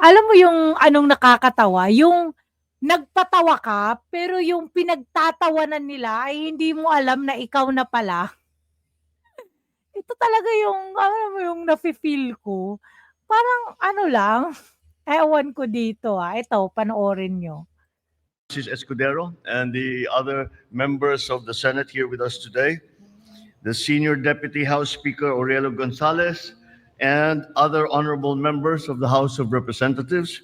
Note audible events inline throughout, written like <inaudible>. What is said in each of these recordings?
Alam mo yung anong nakakatawa, yung nagpatawa ka, pero yung pinagtatawanan nila ay hindi mo alam na ikaw na pala. <laughs> Ito talaga yung alam mo yung nafi-feel ko, parang ano lang, <laughs> ewan ko dito, ah, ito panoorin niyo. Mrs. Escudero and the other members of the Senate here with us today, the Senior Deputy House Speaker Aurelio Gonzalez, and other honorable members of the House of Representatives,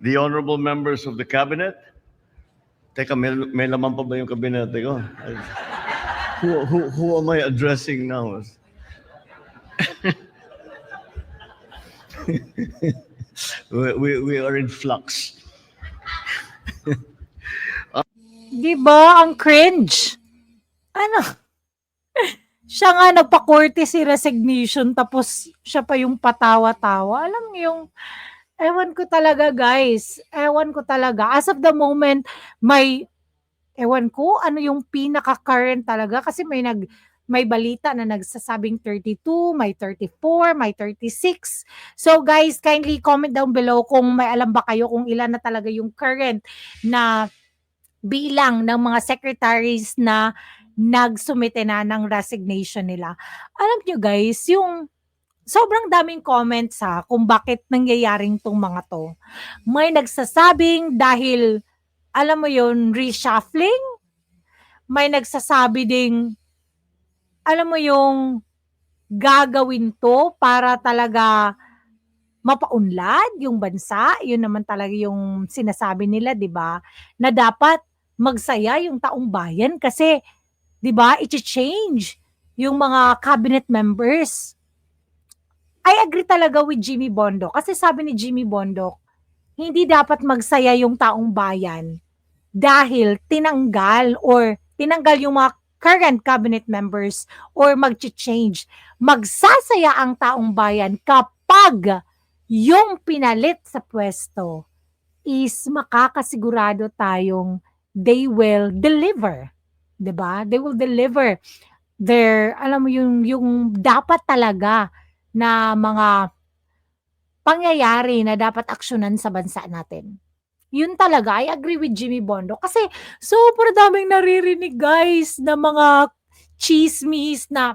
the honorable members of the Cabinet. Teka, may, may laman pa ba yung kabinete ko? Who, who, who am I addressing now? <laughs> we, we, we are in flux. 'Di ba ang cringe? Ano? <laughs> Siya nga nagpa-courtesy resignation tapos siya pa yung patawa-tawa. Alam niyo yung ewan ko talaga guys, ewan ko talaga. As of the moment, may ewan ko ano yung pinaka-current talaga kasi may nag may balita na nagsasabing 32, may 34, may 36. So guys, kindly comment down below kung may alam ba kayo kung ilan na talaga yung current na bilang ng mga secretaries na nagsumite na ng resignation nila. Alam nyo guys, yung sobrang daming comments ha kung bakit nangyayaring tong mga to. May nagsasabing dahil, alam mo yun, reshuffling. May nagsasabi ding, alam mo yung gagawin to para talaga mapaunlad yung bansa. Yun naman talaga yung sinasabi nila, 'di ba? Na dapat magsaya yung taong bayan kasi 'di ba, i-change yung mga cabinet members. I agree talaga with Jimmy Bondo kasi sabi ni Jimmy Bondo, hindi dapat magsaya yung taong bayan dahil tinanggal or tinanggal yung mga current cabinet members or mag-change. Magsasaya ang taong bayan kapag yung pinalit sa pwesto is makakasigurado tayong they will deliver. 'Di ba? They will deliver their alam mo yung yung dapat talaga na mga pangyayari na dapat aksyonan sa bansa natin. Yun talaga, I agree with Jimmy Bondo kasi super daming naririnig guys na mga chismis na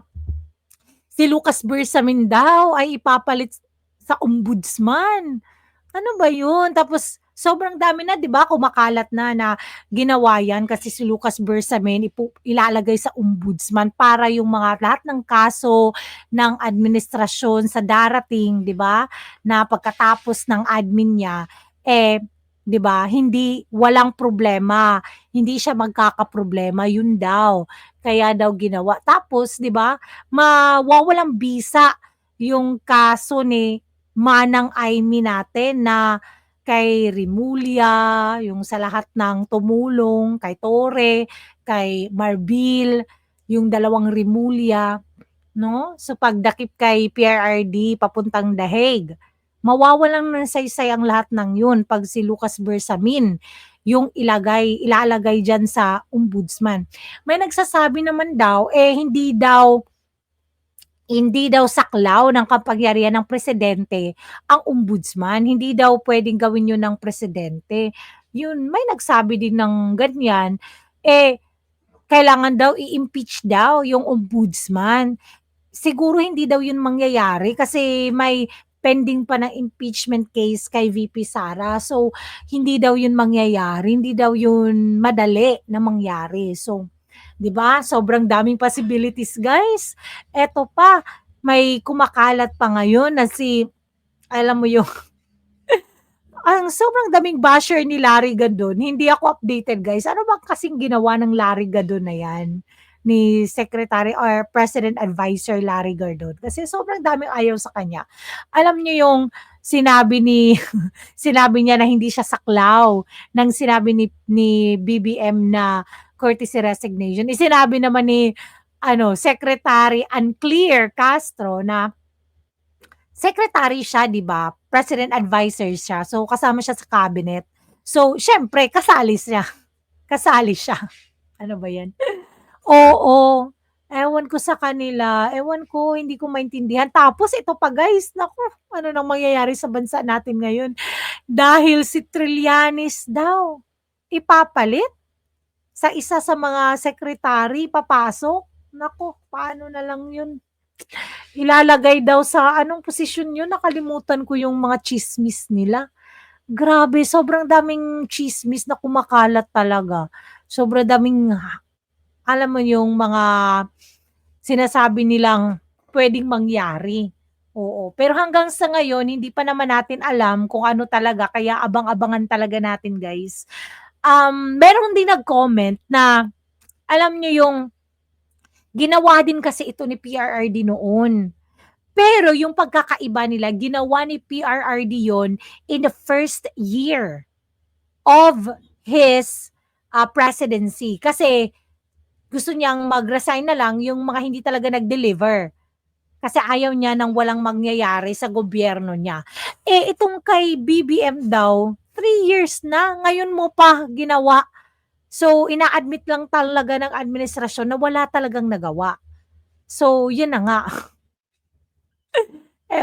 si Lucas Bersamin daw ay ipapalit sa ombudsman. Ano ba yun? Tapos sobrang dami na, 'di ba? Kumakalat na na ginawa 'yan kasi si Lucas Bersamin ipu ilalagay sa ombudsman para yung mga lahat ng kaso ng administrasyon sa darating, 'di ba? Na pagkatapos ng admin niya eh 'di ba? Hindi walang problema, hindi siya magkakaproblema, yun daw. Kaya daw ginawa. Tapos 'di ba? Mawawalang bisa yung kaso ni Manang Aimee natin na kay Rimulya, yung sa lahat ng tumulong, kay Tore, kay Marbil, yung dalawang Rimulya, no? So pagdakip kay PRRD papuntang Daheg, mawawalan ng saysay ang lahat ng yun pag si Lucas Bersamin yung ilagay, ilalagay dyan sa ombudsman. May nagsasabi naman daw, eh hindi daw hindi daw saklaw ng kapangyarihan ng presidente ang ombudsman. Hindi daw pwedeng gawin yun ng presidente. Yun, may nagsabi din ng ganyan. Eh, kailangan daw i-impeach daw yung ombudsman. Siguro hindi daw yun mangyayari kasi may pending pa ng impeachment case kay VP Sara. So, hindi daw yun mangyayari. Hindi daw yun madali na mangyari. So, 'di ba? Sobrang daming possibilities, guys. Eto pa, may kumakalat pa ngayon na si alam mo yung <laughs> ang sobrang daming basher ni Larry Gadon. Hindi ako updated, guys. Ano ba kasing ginawa ng Larry Gadon na 'yan? Ni Secretary or President Advisor Larry Gadon. Kasi sobrang daming ayaw sa kanya. Alam niyo yung sinabi ni <laughs> sinabi niya na hindi siya saklaw nang sinabi ni ni BBM na courtesy resignation. Isinabi naman ni ano, Secretary Unclear Castro na secretary siya, 'di ba? President advisor siya. So kasama siya sa cabinet. So, syempre kasali siya. <laughs> Kasali siya. <laughs> Ano ba 'yan? Oo. Ewan ko sa kanila, ewan ko, hindi ko maintindihan. Tapos ito pa guys, naku, ano nang mangyayari sa bansa natin ngayon? Dahil si Trillanes daw ipapalit sa isa sa mga secretary papasok. Naku, paano na lang yun? Ilalagay daw sa anong posisyon yun? Nakalimutan ko yung mga chismis nila. Grabe, sobrang daming chismis na kumakalat talaga. Sobrang daming, alam mo yung mga sinasabi nilang pwedeng mangyari. Oo. Pero hanggang sa ngayon, hindi pa naman natin alam kung ano talaga. Kaya abang-abangan talaga natin, guys. Um, meron din nag-comment na, alam nyo yung, ginawa din kasi ito ni PRRD noon. Pero yung pagkakaiba nila, ginawa ni PRRD yon in the first year of his uh, presidency. Kasi gusto niyang mag-resign na lang yung mga hindi talaga nag-deliver. Kasi ayaw niya nang walang mangyayari sa gobyerno niya. Eh, itong kay BBM daw, three years na, ngayon mo pa ginawa. So, ina-admit lang talaga ng administrasyon na wala talagang nagawa. So, yun na nga. <laughs>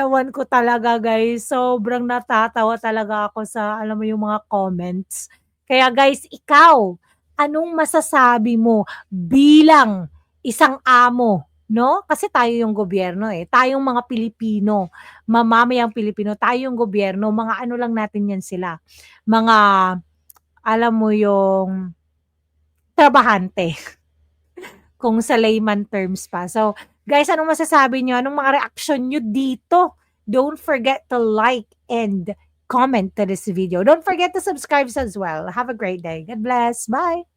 Ewan ko talaga guys, sobrang natatawa talaga ako sa alam mo yung mga comments. Kaya guys, ikaw, anong masasabi mo bilang isang amo, no? Kasi tayo yung gobyerno eh. Tayong mga Pilipino, mamamayang Pilipino, tayo yung gobyerno, mga ano lang natin yan sila. Mga, alam mo yung trabahante. <laughs> Kung sa layman terms pa. So, guys, anong masasabi nyo? Anong mga reaction nyo dito? Don't forget to like and comment to this video. Don't forget to subscribe as well. Have a great day. God bless. Bye.